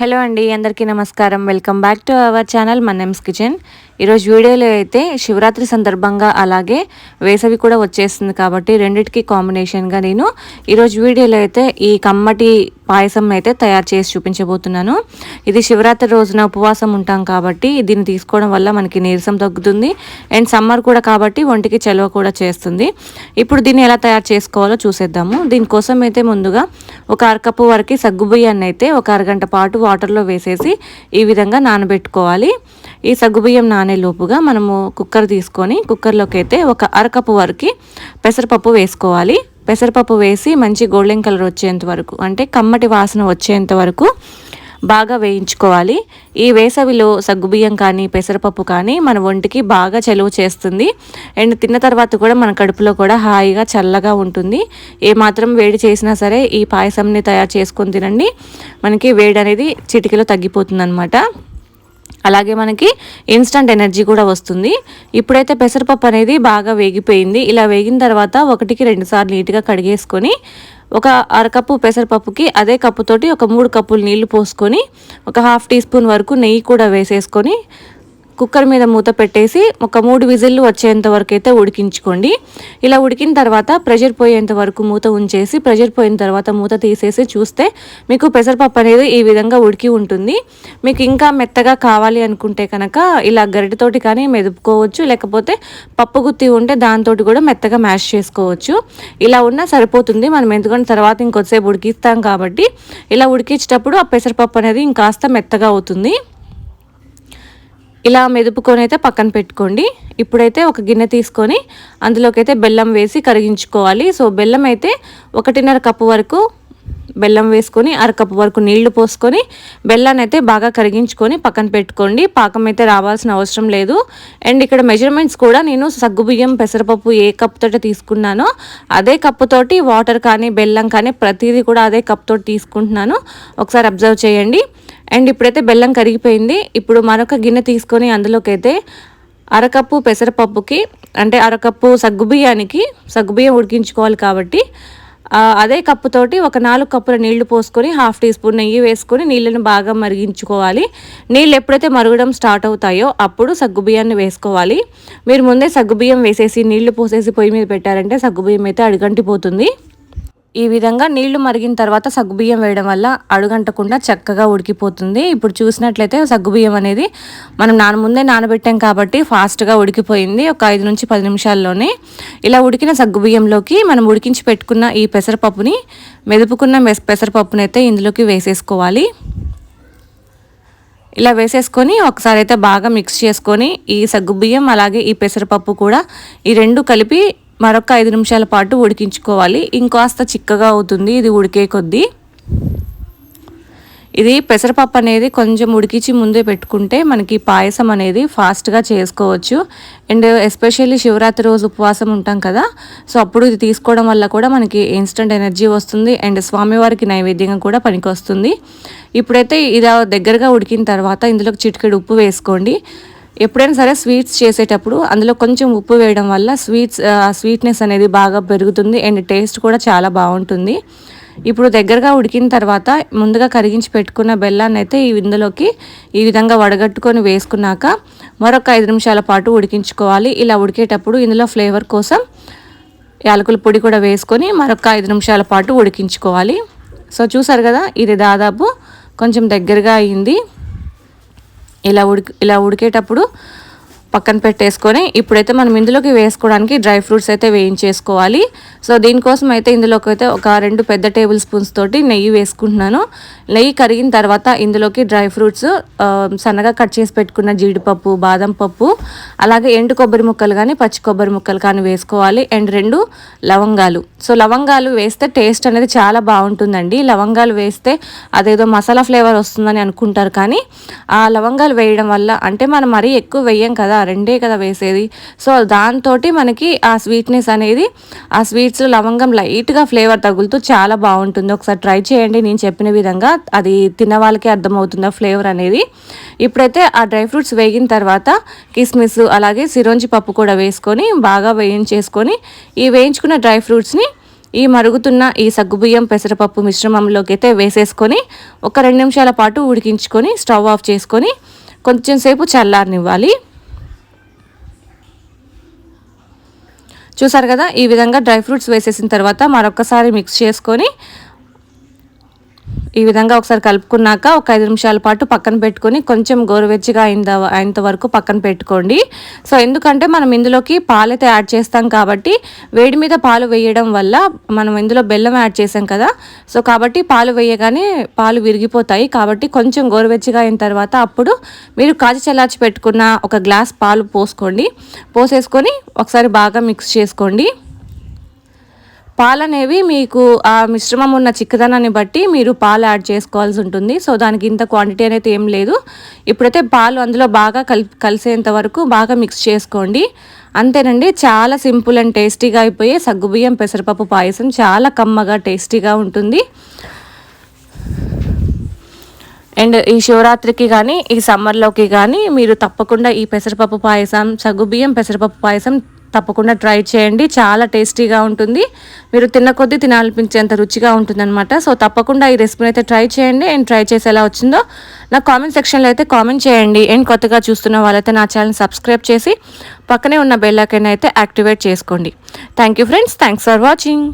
Hello అండి అందరికీ నమస్కారం. Welcome back to our channel Mannem's kitchen. ఈరోజు వీడియోలో అయితే శివరాత్రి సందర్భంగా అలాగే వేసవి కూడా వచ్చేస్తుంది కాబట్టి రెండిటికి కాంబినేషన్గా నేను ఈరోజు వీడియోలో అయితే ఈ కమ్మటి పాయసం అయితే తయారు చేసి చూపించబోతున్నాను. ఇది శివరాత్రి రోజున ఉపవాసం ఉంటాం కాబట్టి దీన్ని తీసుకోవడం వల్ల మనకి నీరసం తగ్గుతుంది. అండ్ సమ్మర్ కూడా కాబట్టి ఒంటికి చలువ కూడా చేస్తుంది. ఇప్పుడు దీన్ని ఎలా తయారు చేసుకోవాలో చూసేద్దాము. దీనికోసం అయితే ముందుగా ఒక అరకప్పు వరకు సగ్గుబియ్యాన్ని అయితే ఒక అరగంట పాటు వాటర్లో వేసేసి ఈ విధంగా నానబెట్టుకోవాలి. ఈ సగ్గుబియ్యం నానేలోపుగా మనము కుక్కర్ తీసుకొని కుక్కర్లోకి అయితే ఒక అరకప్పు వరకు పెసరపప్పు వేసుకోవాలి. పెసరపప్పు వేసి మంచి గోల్డెన్ కలర్ వచ్చేంత వరకు అంటే కమ్మటి వాసన వచ్చేంత వరకు బాగా వేయించుకోవాలి. ఈ వేసవిలో సగ్గుబియ్యం కానీ పెసరపప్పు కానీ మన ఒంటికి బాగా చలువ చేస్తుంది. అండ్ తిన్న తర్వాత కూడా మన కడుపులో కూడా హాయిగా చల్లగా ఉంటుంది. ఏమాత్రం వేడి చేసినా సరే ఈ పాయసంని తయారు చేసుకొని తినండి. మనకి వేడి అనేది చిటికలో తగ్గిపోతుంది అనమాట అలాగే మనకి ఇన్స్టంట్ ఎనర్జీ కూడా వస్తుంది. ఇప్పుడైతే పెసరపప్పు అనేది బాగా వేగిపోయింది. ఇలా వేగిన తర్వాత ఒకటికి రెండు సార్లు నీట్గా కడిగేసుకొని ఒక అరకప్పు పెసరపప్పుకి అదే కప్పుతోటి ఒక మూడు కప్పులు నీళ్ళు పోసుకొని ఒక హాఫ్ టీ స్పూన్ వరకు నెయ్యి కూడా వేసేసుకొని కుక్కర్ మీద మూత పెట్టేసి ఒక మూడు విజిల్లు వచ్చేంత వరకు అయితే ఉడికించుకోండి. ఇలా ఉడికిన తర్వాత ప్రెషర్ పోయేంత వరకు మూత ఉంచేసి ప్రెషర్ పోయిన తర్వాత మూత తీసేసి చూస్తే మీకు పెసరపప్పు అనేది ఈ విధంగా ఉడికి ఉంటుంది. మీకు ఇంకా మెత్తగా కావాలి అనుకుంటే కనుక ఇలా గరిటతోటి కానీ మెదుపుకోవచ్చు. లేకపోతే పప్పు గుత్తి ఉంటే దాంతో కూడా మెత్తగా మ్యాష్ చేసుకోవచ్చు. ఇలా ఉన్నా సరిపోతుంది. మనం ఎందుకంటే తర్వాత ఇంకొద్దిసేపు ఉడికిస్తాం కాబట్టి ఇలా ఉడికించేటప్పుడు ఆ పెసరపప్పు అనేది ఇంకాస్త మెత్తగా అవుతుంది. ఇలా మెదుపుకొని అయితే పక్కన పెట్టుకోండి. ఇప్పుడైతే ఒక గిన్నె తీసుకొని అందులోకి అయితే బెల్లం వేసి కరిగించుకోవాలి. సో బెల్లం అయితే ఒకటిన్నర కప్పు వరకు బెల్లం వేసుకొని అరకప్పు వరకు నీళ్ళు పోసుకొని బెల్లాన్ని అయితే బాగా కరిగించుకొని పక్కన పెట్టుకోండి. పాకం అయితే రావాల్సిన అవసరం లేదు. అండ్ ఇక్కడ మెజర్మెంట్స్ కూడా నేను సగ్గుబియ్యం పెసరపప్పు ఏ కప్పుతో తీసుకున్నానో అదే కప్పుతోటి వాటర్ కానీ బెల్లం కానీ ప్రతిదీ కూడా అదే కప్తోటి తీసుకుంటున్నాను. ఒకసారి అబ్జర్వ్ చేయండి. అండ్ ఇప్పుడైతే బెల్లం కరిగిపోయింది. ఇప్పుడు మరొక గిన్నె తీసుకొని అందులోకి అయితే అరకప్పు పెసరపప్పుకి అంటే అరకప్పు సగ్గుబియ్యానికి సగ్గుబియ్యం ఉడికించుకోవాలి కాబట్టి అదే కప్పుతోటి ఒక నాలుగు కప్పుల నీళ్ళు పోసుకొని హాఫ్ టీ స్పూన్ నెయ్యి వేసుకొని నీళ్ళను బాగా మరిగించుకోవాలి. నీళ్ళు ఎప్పుడైతే మరగడం స్టార్ట్ అవుతాయో అప్పుడు సగ్గుబియ్యాన్ని వేసుకోవాలి. మీరు ముందే సగ్గుబియ్యం వేసేసి నీళ్ళు పోసేసి పొయ్యి మీద పెట్టారంటే సగ్గుబియ్యం అయితే అడుగంటిపోతుంది. ఈ విధంగా నీళ్ళు మరిగిన తర్వాత సగ్గుబియ్యం వేయడం వల్ల అడుగంటకుండా చక్కగా ఉడికిపోతుంది. ఇప్పుడు చూసినట్లయితే సగ్గుబియ్యం అనేది మనం నాన ముందే నానబెట్టాం కాబట్టి ఫాస్ట్గా ఉడికిపోయింది. ఒక ఐదు నుంచి పది నిమిషాల్లోనే ఇలా ఉడికిన సగ్గుబియ్యంలోకి మనం ఉడికించి పెట్టుకున్న ఈ పెసరపప్పుని మెదుపుకున్న పెసరపప్పుని అయితే ఇందులోకి వేసేసుకోవాలి. ఇలా వేసేసుకొని ఒకసారి అయితే బాగా మిక్స్ చేసుకొని ఈ సగ్గుబియ్యం అలాగే ఈ పెసరపప్పు కూడా ఈ రెండు కలిపి మరొక ఐదు నిమిషాల పాటు ఉడికించుకోవాలి. ఇంకాస్త చిక్కగా అవుతుంది. ఇది ఉడికే కొద్దీ ఇది పెసరపప్పు అనేది కొంచెం ఉడికించి ముందే పెట్టుకుంటే మనకి పాయసం అనేది ఫాస్ట్గా చేసుకోవచ్చు. అండ్ ఎస్పెషల్లీ శివరాత్రి రోజు ఉపవాసం ఉంటాం కదా సో అప్పుడు ఇది తీసుకోవడం వల్ల కూడా మనకి ఇన్స్టెంట్ ఎనర్జీ వస్తుంది. అండ్ స్వామివారికి నైవేద్యంగా కూడా పనికి వస్తుంది ఇప్పుడైతే ఇది దగ్గరగా ఉడికిన తర్వాత ఇందులోకి చిటికెడు ఉప్పు వేసుకోండి. ఎప్పుడైనా సరే స్వీట్స్ చేసేటప్పుడు అందులో కొంచెం ఉప్పు వేయడం వల్ల స్వీట్స్ స్వీట్నెస్ అనేది బాగా పెరుగుతుంది అండ్ టేస్ట్ కూడా చాలా బాగుంటుంది. ఇప్పుడు దగ్గరగా ఉడికిన తర్వాత ముందుగా కరిగించి పెట్టుకున్న బెల్లాన్ని అయితే ఈ ఇందులోకి ఈ విధంగా వడగట్టుకొని వేసుకున్నాక మరొక ఐదు నిమిషాల పాటు ఉడికించుకోవాలి. ఇలా ఉడికేటప్పుడు ఇందులో ఫ్లేవర్ కోసం యాలకుల పొడి కూడా వేసుకొని మరొక ఐదు నిమిషాల పాటు ఉడికించుకోవాలి. సో చూసారు కదా ఇది దాదాపు కొంచెం దగ్గరగా అయింది. ఇలా ఉడికి ఇలా ఉడికేటప్పుడు పక్కన పెట్టేసుకొని ఇప్పుడైతే మనం ఇందులోకి వేసుకోవడానికి డ్రై ఫ్రూట్స్ అయితే వేయించేసుకోవాలి. సో దీనికోసం అయితే ఇందులోకి అయితే ఒక రెండు పెద్ద టేబుల్ స్పూన్స్ తోటి నెయ్యి వేసుకుంటున్నాను. నెయ్యి కరిగిన తర్వాత ఇందులోకి డ్రై ఫ్రూట్స్ సన్నగా కట్ చేసి పెట్టుకున్న జీడిపప్పు బాదం పప్పు అలాగే ఎండు కొబ్బరి ముక్కలు కానీ పచ్చి కొబ్బరి ముక్కలు కానీ వేసుకోవాలి. అండ్ రెండు లవంగాలు. సో లవంగాలు వేస్తే టేస్ట్ అనేది చాలా బాగుంటుందండి. లవంగాలు వేస్తే అదేదో మసాలా ఫ్లేవర్ వస్తుందని అనుకుంటారు కానీ ఆ లవంగాలు వేయడం వల్ల అంటే మనం మరీ ఎక్కువ వేయం కదా రెండే కదా వేసేది. సో దాంతో మనకి ఆ స్వీట్నెస్ అనేది ఆ స్వీట్స్లో లవంగం లైట్గా ఫ్లేవర్ తగులుతూ చాలా బాగుంటుంది. ఒకసారి ట్రై చేయండి. నేను చెప్పిన విధంగా అది తిన్న వాళ్ళకే అర్థమవుతుంది ఆ ఫ్లేవర్ అనేది. ఇప్పుడైతే ఆ డ్రై ఫ్రూట్స్ వేగిన తర్వాత కిస్మిస్ అలాగే సిరోంజి పప్పు కూడా వేసుకొని బాగా వేయించేసుకొని ఈ వేయించుకున్న డ్రై ఫ్రూట్స్ని ఈ మరుగుతున్న ఈ సగ్గుబియ్యం పెసరపప్పు మిశ్రమంలోకి అయితే వేసేసుకొని ఒక రెండు నిమిషాల పాటు ఉడికించుకొని స్టవ్ ఆఫ్ చేసుకొని కొంచెం సేపు చల్లారనివ్వాలి. చూసారు కదా? ఈ విధంగా డ్రై ఫ్రూట్స్ వేసేసిన తర్వాత మరొకసారి మిక్స్ చేసుకొని ఈ విధంగా ఒకసారి కలుపుకున్నాక ఒక ఐదు నిమిషాల పాటు పక్కన పెట్టుకొని కొంచెం గోరువెచ్చగా అయిన అయినంత వరకు పక్కన పెట్టుకోండి. సో ఎందుకంటే మనం ఇందులోకి పాలైతే యాడ్ చేస్తాం కాబట్టి వేడి మీద పాలు వేయడం వల్ల మనం ఇందులో బెల్లం యాడ్ చేసాం కదా సో కాబట్టి పాలు వేయగానే పాలు విరిగిపోతాయి. కాబట్టి కొంచెం గోరువెచ్చగా అయిన తర్వాత అప్పుడు మీరు కాచి చల్లార్చి పెట్టుకున్న ఒక గ్లాస్ పాలు పోసుకోండి. పోసేసుకొని ఒకసారి బాగా మిక్స్ చేసుకోండి. పాలు అనేవి మీకు ఆ మిశ్రమం ఉన్న చిక్కదనాన్ని బట్టి మీరు పాలు యాడ్ చేసుకోవాల్సి ఉంటుంది. సో దానికి ఇంత క్వాంటిటీ అనేది ఏం లేదు. ఇప్పుడైతే పాలు అందులో బాగా కలిపి కలిసేంత వరకు బాగా మిక్స్ చేసుకోండి. అంతేనండి చాలా సింపుల్ అండ్ టేస్టీగా అయిపోయే సగ్గుబియ్యం పెసరపప్పు పాయసం చాలా కమ్మగా టేస్టీగా ఉంటుంది. అండ్ ఈ శివరాత్రికి కానీ ఈ సమ్మర్లోకి కానీ మీరు తప్పకుండా ఈ పెసరపప్పు పాయసం సగ్గుబియ్యం పెసరపప్పు పాయసం తప్పకుండా ట్రై చేయండి. చాలా టేస్టీగా ఉంటుంది. మీరు తిన్న కొద్దీ తినాలనిపించేంత రుచిగా ఉంటుందన్నమాట. సో తప్పకుండా ఈ రెసిపీని అయితే ట్రై చేయండి. అండ్ ట్రై చేసి ఎలా వచ్చిందో నా కామెంట్ సెక్షన్లో అయితే కామెంట్ చేయండి. అండ్ కొత్తగా చూస్తున్న వాళ్ళైతే నా ఛానల్ సబ్స్క్రైబ్ చేసి పక్కనే ఉన్న బెల్లాకైనా అయితే యాక్టివేట్ చేసుకోండి. Thank you friends. Thanks for watching.